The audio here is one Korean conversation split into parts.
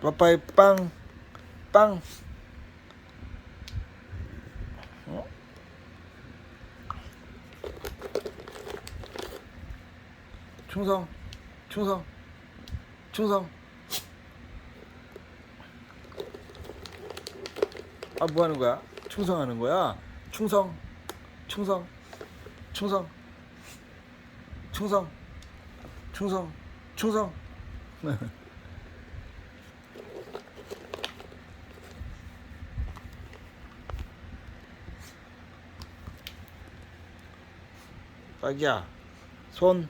빠빠이 빵, 빵. 어? 충성, 충성, 충성. 아, 뭐 하는 거야? 충성하는 거야? 충성, 충성, 충성, 충성, 충성, 충성. 자기야, 손,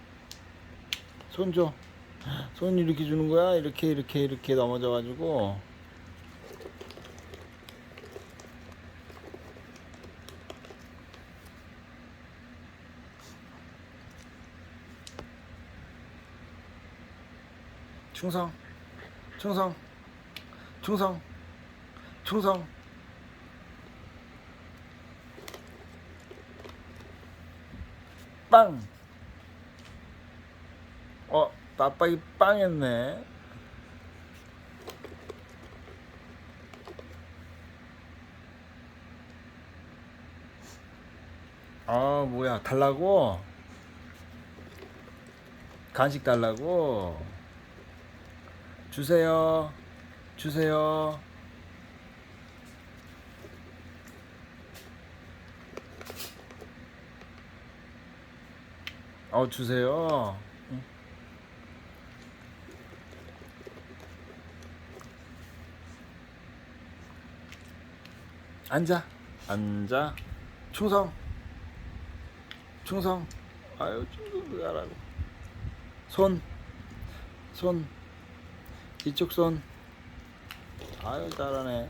손 줘. 손 이렇게 주는 거야? 이렇게, 이렇게, 이렇게 넘어져 가지고. 충성, 충성, 충성, 충성. 빵. 어, 나빠이 빵했네. 아, 뭐야, 달라고? 간식 달라고? 주세요. 주세요. 어, 주세요. 응. 앉아. 앉아. 충성. 충성. 아유, 충성 하라고. 손. 손. 이쪽 손. 아유, 잘하네.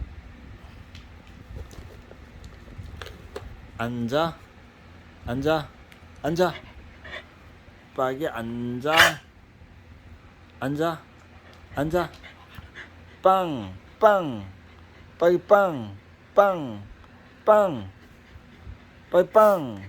앉아. 앉아. 앉아. 빠게 앉아. 앉아. 앉아. 빵. 빵. 빠기 빵. 빵. 빵. 빠이 빵.